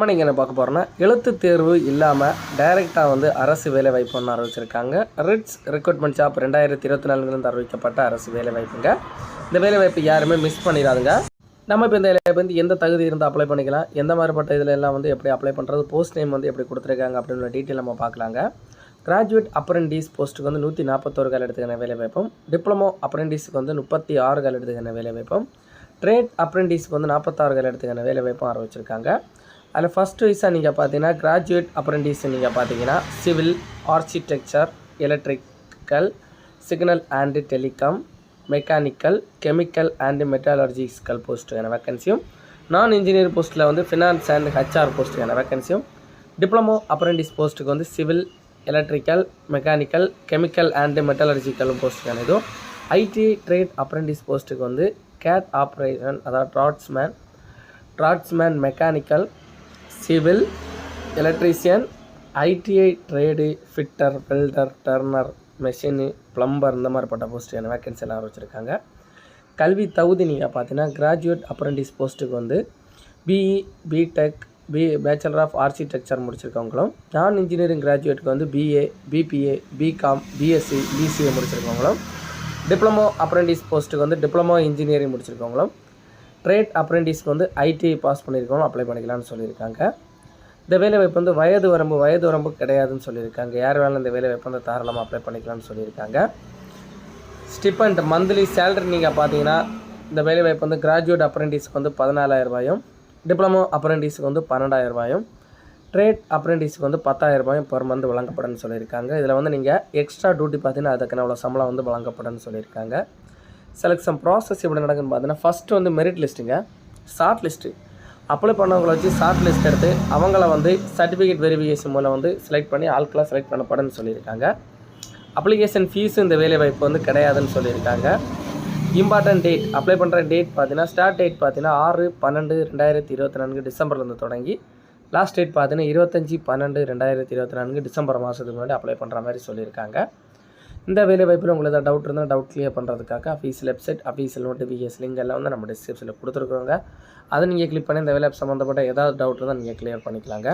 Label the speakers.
Speaker 1: நம்ம நீங்கள் என்ன பார்க்க போகிறோன்னா எழுத்து தேர்வு இல்லாமல் டைரெக்டாக வந்து அரசு வேலை வாய்ப்பு ஒன்று அறிவிச்சிருக்காங்க. ரிட்ஸ் ரெக்ரூட்மெண்ட் ஜாப் ரெண்டாயிரத்தி இருபத்தி நாலுலேருந்து அறிவிக்கப்பட்ட அரசு வேலை வாய்ப்புங்க. இந்த வேலை வாய்ப்பு யாருமே மிஸ் பண்ணிடாதுங்க. நம்ம இப்போ இந்த வேலையை வந்து எந்த தகுதி இருந்தால் அப்ளை பண்ணிக்கலாம் எந்த மாதிரிப்பட்ட இதில் எல்லாம் வந்து எப்படி அப்ளை பண்ணுறது போஸ்ட் நேம் வந்து எப்படி கொடுத்துருக்காங்க அப்படின்ற டீட்டெயில் நம்ம பார்க்கலாங்க. கிராஜுவேட் அப்ரெண்டிஸ் போஸ்ட்டுக்கு வந்து நூற்றி நாற்பத்தோரு கால் எடுத்துக்கான வேலை வாய்ப்பும் டிப்ளமோ அப்ரெண்டிஸுக்கு வந்து முப்பத்தி ஆறு கால் எடுத்துக்கான வேலை வாய்ப்பும் ட்ரேட் அப்ரெண்டிஸ்க்கு வந்து நாற்பத்தாறு கால் எடுத்துக்கான வேலை வாய்ப்பும் ஆரம்பிச்சிருக்காங்க அதில் ஃபஸ்ட் வயசாக நீங்கள் பார்த்தீங்கன்னா கிராஜுவேட் அப்ரெண்டிஸ் நீங்கள் பார்த்தீங்கன்னா civil architecture electrical signal and telecom mechanical chemical and metallurgical போஸ்ட்டுக்கான வேக்கன்சியும் நான் இன்ஜினியர் போஸ்ட்டில் வந்து ஃபினான்ஸ் அண்ட் ஹெச்ஆர் போஸ்ட்டுக்கான வேக்கன்சியும் டிப்ளமோ அப்ரெண்டிஸ் போஸ்ட்டுக்கு வந்து civil electrical mechanical chemical and metallurgical போஸ்ட்டுக்கான இதுவும் ஐடி ட்ரேட் அப்ரெண்டிஸ் போஸ்ட்டுக்கு வந்து கேட் ஆப்ரேஷன் அதாவது draughtsman draughtsman mechanical civil electrician ITI trade fitter welder turner machine plumber இந்த மாதிரிப்பட்ட போஸ்ட்டுக்கான வேக்கன்சி எல்லாம் வச்சுருக்காங்க. கல்வி தகுதி நீங்கள் பார்த்தீங்கன்னா கிராஜுவேட் அப்ரெண்டிஸ் போஸ்ட்டுக்கு வந்து BE BTech B bachelor of architecture முடிச்சிருக்கவங்களும் நான் இன்ஜினியரிங் கிராஜுவேட்டுக்கு வந்து BA BBA BCom BSc BCA முடிச்சிருக்கவங்களும் diploma apprentice போஸ்ட்டுக்கு வந்து டிப்ளமோ இன்ஜினியரிங் முடிச்சிருக்கவங்களும் ட்ரேட் அப்ரெண்டிஸ்க்கு வந்து ஐடிஐ பாஸ் பண்ணியிருக்கவங்க அப்ளை பண்ணிக்கலாம்னு சொல்லியிருக்காங்க. இந்த வேலைவாய்ப்பு வந்து வயது வரம்பு வயது வரம்பு கிடையாதுன்னு சொல்லியிருக்காங்க. யார் வேணாலும் இந்த வேலைவாய்ப்பு வந்து தாராளமாக அப்ளை பண்ணிக்கலாம்னு சொல்லியிருக்காங்க. ஸ்டிபண்ட் மந்த்லி சேலரி நீங்கள் பார்த்தீங்கன்னா இந்த வேலைவாய்ப்பு வந்து கிராஜுவேட் அப்ரெண்டிஸ்க்கு வந்து பதினாலாயிரம் ரூபாயும் டிப்ளமோ அப்ரெண்டிஸ்க்கு வந்து பன்னெண்டாயிரம் ரூபாயும் ட்ரேட் அப்ரெண்டிஸ்க்கு வந்து பத்தாயிரம் ரூபாயும் பெர் மந்த் வழங்கப்படும்னு சொல்லியிருக்காங்க. இதில் வந்து நீங்கள் எக்ஸ்ட்ரா டியூட்டி பார்த்தீங்கன்னா அதுக்கான அவ்வளோ சம்பளம் வந்து வழங்கப்படும்னு சொல்லியிருக்காங்க. செலெக்ஷன் ப்ராசஸ் எப்படி நடக்குன்னு பார்த்தீங்கன்னா ஃபஸ்ட்டு வந்து மெரிட் லிஸ்ட்டுங்க ஷார்ட் லிஸ்ட்டு அப்ளை பண்ணவங்களை வச்சு ஷார்ட் லிஸ்ட் எடுத்து அவங்கள வந்து சர்டிஃபிகேட் வெரிஃபிகேஷன் மூலம் வந்து செலக்ட் பண்ணி ஆட்களாக செலக்ட் பண்ணப்படும்னு சொல்லியிருக்காங்க. அப்ளிகேஷன் ஃபீஸும் இந்த வேலைவாய்ப்பு வந்து கிடையாதுன்னு சொல்லியிருக்காங்க. இம்பார்ட்டன்ட் டேட் அப்ளை பண்ணுற டேட் பார்த்தீங்கன்னா ஸ்டார்ட் டேட் பார்த்தீங்கன்னா ஆறு பன்னெண்டு ரெண்டாயிரத்தி இருபத்தி நான்கு டிசம்பர்லேருந்து தொடங்கி லாஸ்ட் டேட் பார்த்தீங்கன்னா இருபத்தஞ்சி பன்னெண்டு ரெண்டாயிரத்தி இருபத்தி நான்கு டிசம்பர் மாதத்துக்கு முன்னாடி அப்ளை பண்ணுற மாதிரி சொல்லியிருக்காங்க. இந்த வேலைவாய்ப்பில் உங்களுக்கு ஏதாவது டவுட் இருந்தால் டவுட் கிளியர் பண்ணுறதுக்காக official website official notification link எல்லாம் வந்து நம்ம டிஸ்கிரிப்ஷனில் கொடுத்துருக்குறோங்க. அதை நீங்கள் கிளிக் பண்ணி இந்த வேலை சம்மந்தப்பட்ட ஏதாவது டவுட் இருந்தால் நீங்கள் கிளியர் பண்ணிக்கலாங்க.